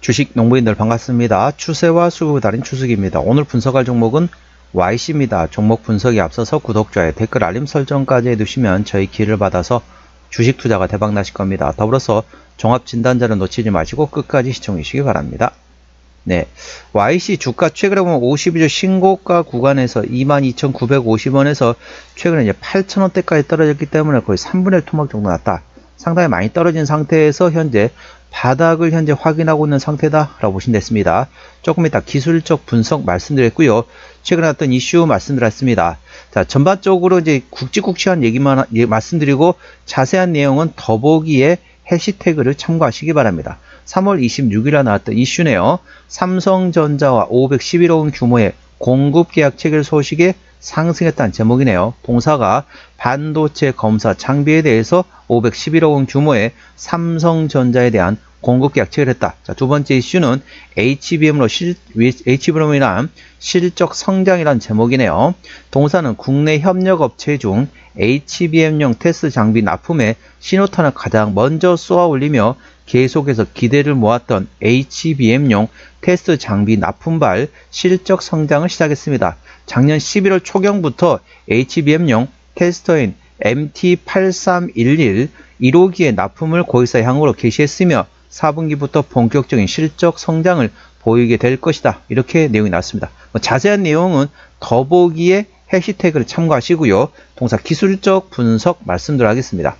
주식 농부인들 반갑습니다. 추세와 수급을 달인 추석입니다. 오늘 분석할 종목은 YC입니다. 종목 분석에 앞서서 구독자의 댓글 알림 설정까지 해두시면 저희 기회를 받아서 주식 투자가 대박 나실 겁니다. 더불어서 종합 진단자를 놓치지 마시고 끝까지 시청해 주시기 바랍니다. 네. YC 주가 최근에 보면 52주 신고가 구간에서 22,950원에서 최근에 이제 8,000원대까지 떨어졌기 때문에 거의 3분의 1 토막 정도 났다. 상당히 많이 떨어진 상태에서 현재 바닥을 현재 확인하고 있는 상태다 라고 보시면 됐습니다. 조금 이따 기술적 분석 말씀드렸고요. 최근에 났던 이슈 말씀드렸습니다. 자, 전반적으로 이제 굵직굵직한 얘기만 예, 말씀드리고 자세한 내용은 더보기에 해시태그를 참고하시기 바랍니다. 3월 26일에 나왔던 이슈네요. 삼성전자와 511억 원 규모의 공급 계약 체결 소식에 상승했다는 제목이네요. 동사가 반도체 검사 장비에 대해서 511억 원 규모의 삼성전자에 대한 공급 계약 체결했다. 자, 두 번째 이슈는 HBM으로 실, 인한 실적 성장이라는 제목이네요. 동사는 국내 협력업체 중 HBM용 테스트 장비 납품에 신호탄을 가장 먼저 쏘아 올리며 계속해서 기대를 모았던 HBM용 테스트 장비 납품발 실적 성장을 시작했습니다. 작년 11월 초경부터 HBM용 테스터인 MT8311 1호기의 납품을 고객사 향으로 개시했으며 4분기부터 본격적인 실적 성장을 보이게 될 것이다. 이렇게 내용이 나왔습니다. 뭐 자세한 내용은 더보기에 해시태그를 참고하시고요. 동사 기술적 분석 말씀드려 하겠습니다.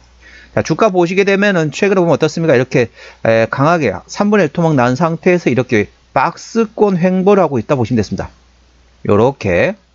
자, 주가 보시게 되면은 최근에 보면 어떻습니까? 이렇게 에, 강하게 3분의 1 토막 난 상태에서 이렇게 박스권 횡보를 하고 있다 보시면 됐습니다. 요렇게 자,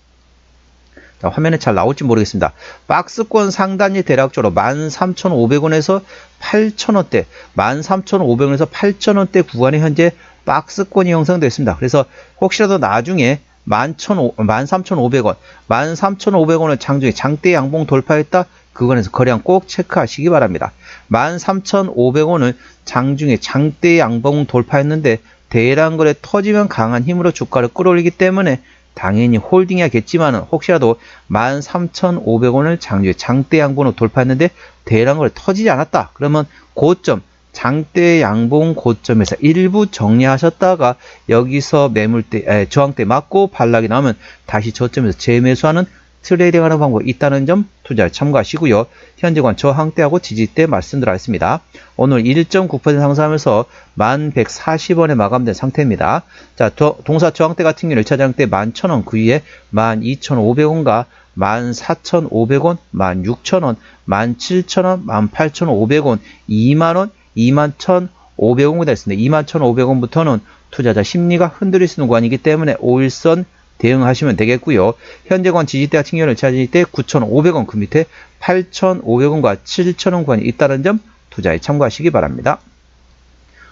화면에 잘 나올지 모르겠습니다. 박스권 상단이 대략적으로 13,500원에서 8,000원대, 13,500원에서 8,000원대 구간에 현재 박스권이 형성되어 있습니다. 그래서 혹시라도 나중에 13,500원, 13,500원을 장중에 장대 양봉 돌파했다. 그건에서 거래량 꼭 체크하시기 바랍니다. 13,500원을 장중에 장대 양봉 돌파했는데 대량 거래 터지면 강한 힘으로 주가를 끌어올리기 때문에 당연히 홀딩해야겠지만 혹시라도 13,500원을 장주에 장대 양봉으로 돌파했는데 대량 거래 터지지 않았다. 그러면 고점 장대 양봉 고점에서 일부 정리하셨다가 여기서 매물대 에, 저항대 맞고 반락이 나오면 다시 저점에서 재매수하는 트레이딩 하는 방법이 있다는 점 투자를 참고하시고요. 현재 관 저항대하고 지지대 말씀드렸습니다. 오늘 1.9% 상승하면서 1140원에 마감된 상태입니다. 자, 동사 저항대 같은 경우는 1차 저항대 11,000원 그 위에 12,500원과 14,500원, 16,000원, 17,000원, 18,500원, 2만원, 21,500원이 됐습니다. 21,500원부터는 투자자 심리가 흔들릴 수 있는 구간이기 때문에 5일선 대응하시면 되겠고요. 현재권 지지대 같은 경우는 차지 때 9,500원 그 밑에 8,500원과 7,000원 구간이 있다는 점 투자에 참고하시기 바랍니다.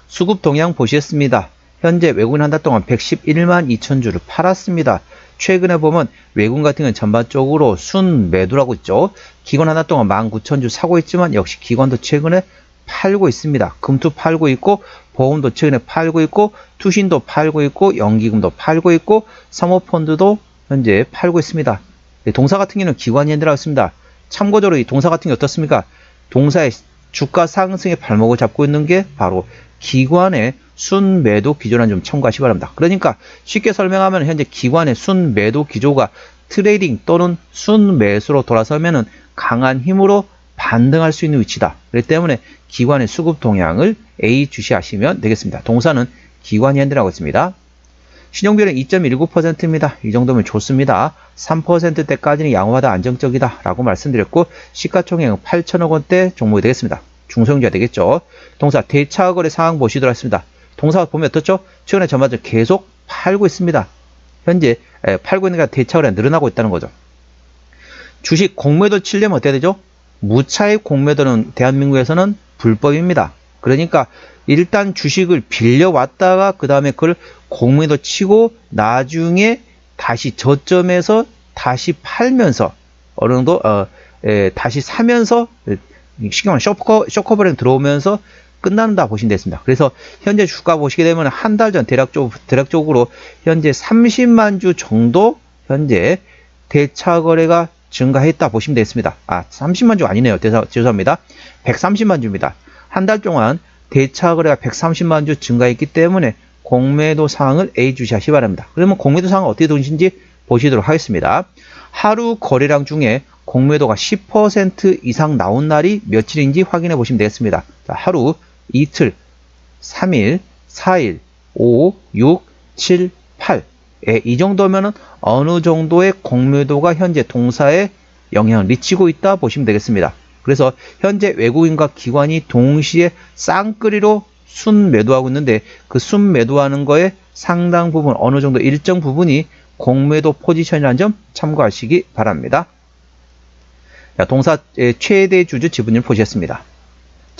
수급 동향 보시겠습니다. 현재 외국인 한 달 동안 111만 2천 주를 팔았습니다. 최근에 보면 외국인 같은 경우는 전반적으로 순 매도라고 있죠. 기관 한 달 동안 19,000주 사고 있지만 역시 기관도 최근에 팔고 있습니다. 금투 팔고 있고 보험도 최근에 팔고 있고 투신도 팔고 있고 연기금도 팔고 있고 사모펀드도 현재 팔고 있습니다. 네, 동사 같은 경우는 기관이 들어가 있습니다. 참고적으로 이 동사 같은 게 어떻습니까? 동사의 주가 상승의 발목을 잡고 있는 게 바로 기관의 순매도 기조라는 점 참고하시기 바랍니다. 그러니까 쉽게 설명하면 현재 기관의 순매도 기조가 트레이딩 또는 순매수로 돌아서면은 강한 힘으로 반등할 수 있는 위치다. 그렇기 때문에 기관의 수급 동향을 A 주시하시면 되겠습니다. 동사는 기관이 핸들하고 있습니다. 신용비율은 2.19%입니다. 이 정도면 좋습니다. 3%대까지는 양호하다 안정적이다 라고 말씀드렸고 시가총액은 8천억 원대 종목이 되겠습니다. 중소형주가 되겠죠. 동사 대차거래 상황 보시도록 하겠습니다. 동사 보면 어떻죠? 최근에 전반적으로 계속 팔고 있습니다. 현재 팔고 있는 게 대차거래가 늘어나고 있다는 거죠. 주식 공매도 치려면 어떻게 되죠? 무차익 공매도는 대한민국에서는 불법입니다. 그러니까 일단 주식을 빌려왔다가 그 다음에 그걸 공매도 치고 나중에 다시 저점에서 다시 팔면서 어느 정도 어, 에, 다시 사면서 쉽게 말하면 쇼커, 쇼커버링 들어오면서 끝난다 보시면 됐습니다. 그래서 현재 주가 보시게 되면 한 달 전 대략적, 대략적으로 현재 30만 주 정도 현재 대차 거래가 증가했다 보시면 되겠습니다. 아, 30만 주 아니네요. 대사, 죄송합니다. 130만 주입니다. 한 달 동안 대차 거래가 130만 주 증가했기 때문에 공매도 상황을 A 주시하시 바랍니다. 그러면 공매도 상황 어떻게 되신지 보시도록 하겠습니다. 하루 거래량 중에 공매도가 10% 이상 나온 날이 며칠인지 확인해 보시면 되겠습니다. 자, 하루, 이틀, 3일, 4일, 5, 6, 7, 8. 예, 이 정도면은 어느 정도의 공매도가 현재 동사에 영향을 미치고 있다 보시면 되겠습니다. 그래서 현재 외국인과 기관이 동시에 쌍끌이로 순 매도하고 있는데 그 순 매도하는 거에 상당 부분 어느 정도 일정 부분이 공매도 포지션이라는 점 참고하시기 바랍니다. 자, 동사의 최대 주주 지분율 보셨습니다.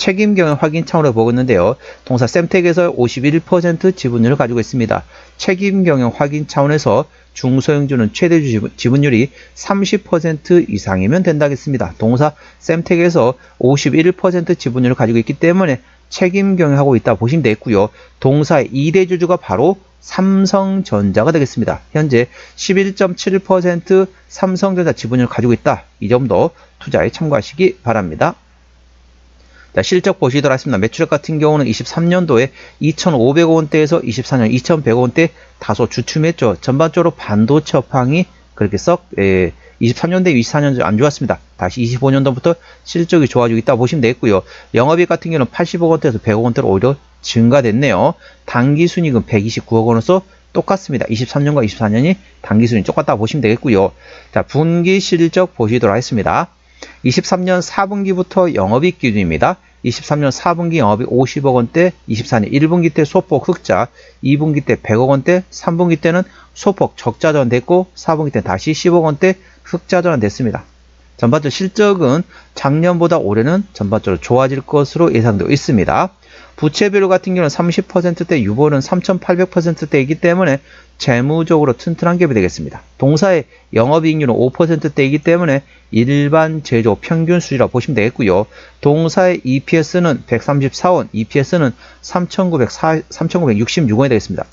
책임 경영 확인 차원으로 보고 있는데요. 동사 sem텍에서 51% 지분율을 가지고 있습니다. 책임 경영 확인 차원에서 중소형주는 최대 주 지분율이 30% 이상이면 된다겠습니다. 동사 sem텍에서 51% 지분율을 가지고 있기 때문에 책임 경영하고 있다 보시면 되겠고요. 동사의 2대 주주가 바로 삼성전자가 되겠습니다. 현재 11.7% 삼성전자 지분율을 가지고 있다. 이 점도 투자에 참고하시기 바랍니다. 자, 실적 보시도록 하겠습니다. 매출액 같은 경우는 23년도에 2,500원대에서 24년 2,100원대 다소 주춤했죠. 전반적으로 반도체 업황이 그렇게 썩 예, 23년대 24년 안 좋았습니다. 다시 25년도부터 실적이 좋아지고 있다 보시면 되겠고요. 영업이익 같은 경우는 80억 원대에서 100억 원대로 오히려 증가됐네요. 당기 순이익은 129억 원으로서 똑같습니다. 23년과 24년이 당기 순이 똑같다 보시면 되겠고요. 자, 분기 실적 보시도록 하겠습니다. 23년 4분기부터 영업이익 기준입니다. 23년 4분기 영업이 50억 원대, 24년 1분기 때 소폭 흑자, 2분기 때 100억 원대, 3분기 때는 소폭 적자 전환됐고 4분기 때 다시 10억 원대 흑자 전환됐습니다. 전반적으로 실적은 작년보다 올해는 전반적으로 좋아질 것으로 예상되고 있습니다. 부채 비율 같은 경우는 30%대, 유보는 3,800%대이기 때문에 재무적으로 튼튼한 기업이 되겠습니다. 동사의 영업이익률은 5%대이기 때문에 일반 제조 평균 수준이라고 보시면 되겠고요. 동사의 EPS는 134원, EPS는 3,966원이 되겠습니다.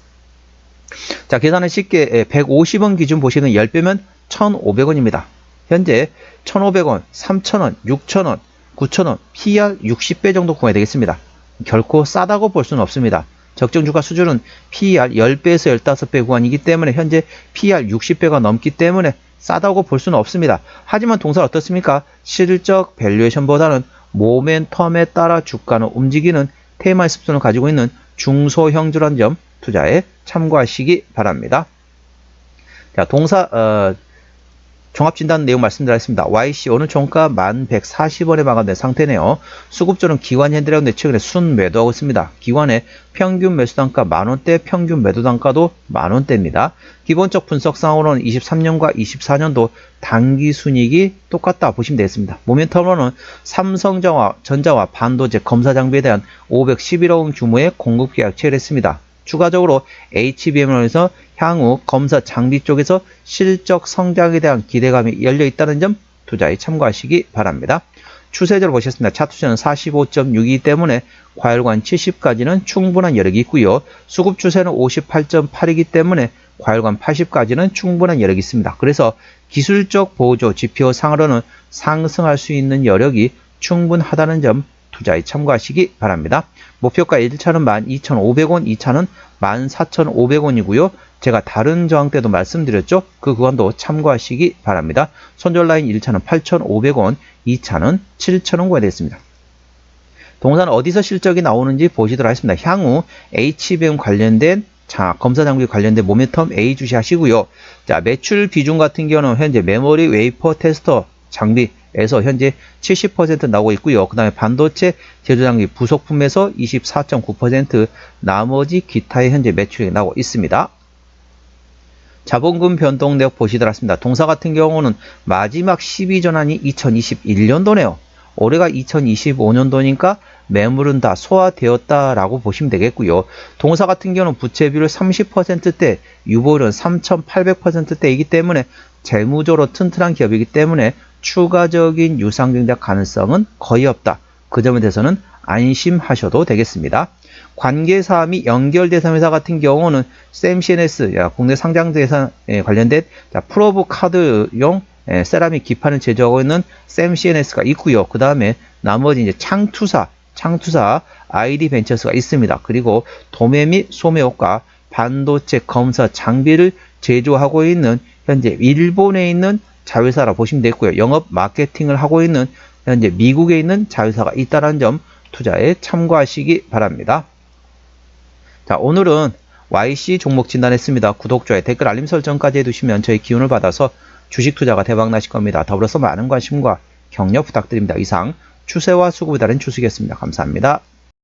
자, 계산은 쉽게 150원 기준 보시는 10배면 1,500원입니다. 현재 1,500원, 3,000원, 6,000원, 9,000원, PR 60배 정도 구매가 되겠습니다. 결코 싸다고 볼 수는 없습니다. 적정 주가 수준은 PER 10배에서 15배 구간이기 때문에 현재 PER 60배가 넘기 때문에 싸다고 볼 수는 없습니다. 하지만 동사 어떻습니까? 실적 밸류에이션보다는 모멘텀에 따라 주가는 움직이는 테마의 습성을 가지고 있는 중소형주란 점 투자에 참고하시기 바랍니다. 자, 동사 어, 종합진단 내용 말씀드리겠습니다. YC 오늘 종가 1140원에 마감된 상태네요. 수급조는 기관 현대라는데 최근에 순 매도하고 있습니다. 기관의 평균 매수 단가 만원대, 평균 매도 단가도 만원대입니다. 기본적 분석상으로는 23년과 24년도 단기 순이익이 똑같다 보시면 되겠습니다. 모멘텀으로는 삼성전자와 전자와 반도체 검사 장비에 대한 511억 원 규모의 공급 계약 체결했습니다. 추가적으로 HBM을 해서 향후 검사 장비 쪽에서 실적 성장에 대한 기대감이 열려 있다는 점 투자에 참고하시기 바랍니다. 추세적으로 보셨습니다. 차투자는 45.6이기 때문에 과열관 70까지는 충분한 여력이 있고요. 수급 추세는 58.8이기 때문에 과열관 80까지는 충분한 여력이 있습니다. 그래서 기술적 보조 지표 상으로는 상승할 수 있는 여력이 충분하다는 점 투자에 참고하시기 바랍니다. 목표가 1차는 12,500원, 2차는 14,500원이고요. 제가 다른 저항 때도 말씀드렸죠. 그 구간도 참고하시기 바랍니다. 손절 라인 1차는 8,500원, 2차는 7,000원구간이 되겠습니다. 동산 어디서 실적이 나오는지 보시도록 하겠습니다. 향후 HBM 관련된 자, 검사 장비 관련된 모멘텀 A 주시하시고요. 자, 매출 비중 같은 경우는 현재 메모리 웨이퍼 테스터 장비 에서 현재 70% 나오고 있고요. 그 다음에 반도체 제조 장비 부속품에서 24.9% 나머지 기타의 현재 매출이 나오고 있습니다. 자본금 변동 내역 보시도록 하겠습니다. 동사 같은 경우는 마지막 12전환이 2021년도네요. 올해가 2025년도니까 매물은 다 소화되었다라고 보시면 되겠고요. 동사 같은 경우는 부채비율 30%대, 유보율은 3,800%대이기 때문에 재무적으로 튼튼한 기업이기 때문에 추가적인 유상증자 가능성은 거의 없다. 그 점에 대해서는 안심하셔도 되겠습니다. 관계사 및 연결대상 회사 같은 경우는 샘CNS 국내 상장대상 관련된 프로브 카드용 세라믹 기판을 제조하고 있는 샘CNS가 있고요. 그 다음에 나머지 이제 창투사, 창투사 ID 벤처스가 있습니다. 그리고 도매 및 소매업과 반도체 검사 장비를 제조하고 있는 현재 일본에 있는 자회사라 보시면 되고요. 영업 마케팅을 하고 있는 현재 미국에 있는 자회사가 있다는 점 투자에 참고하시기 바랍니다. 자, 오늘은 YC 종목 진단했습니다. 구독, 좋아요, 댓글, 알림 설정까지 해두시면 저희 기운을 받아서 주식 투자가 대박 나실 겁니다. 더불어서 많은 관심과 격려 부탁드립니다. 이상 추세와 수급에 따른 추식이었습니다. 감사합니다.